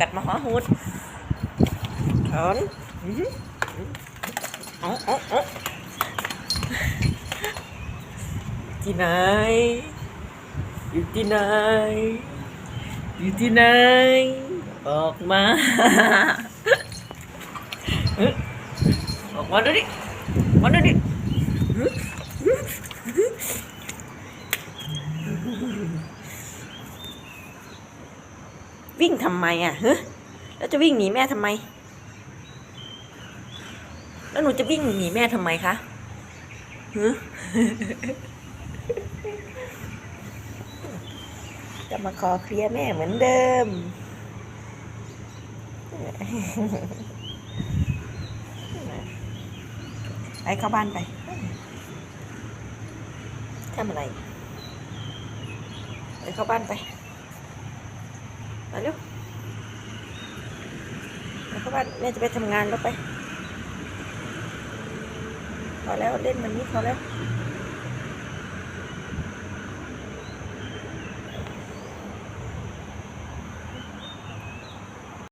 กัดมาหอหูดถอนอื้ออเออาเอาที่ไหน อยู่ที่ไหน อยู่ที่ไหน ออกมาเอ๊ะออกมาดูดิมาดูดิ วิ่งทำไมอะเฮะแล้วจะวิ่งหนีแม่ทำไม แล้วหนูจะวิ่งหนีแม่ทำไมคะฮะจะมาขอเคลียร์แม่เหมือนเดิม ไปเข้าบ้านไปทำอะไร ไปเข้าบ้านไป มาเร็วเข้าบ้านแม่จะไปทำงานแล้วไป พอแล้วเล่นมันนี้พอแล้ว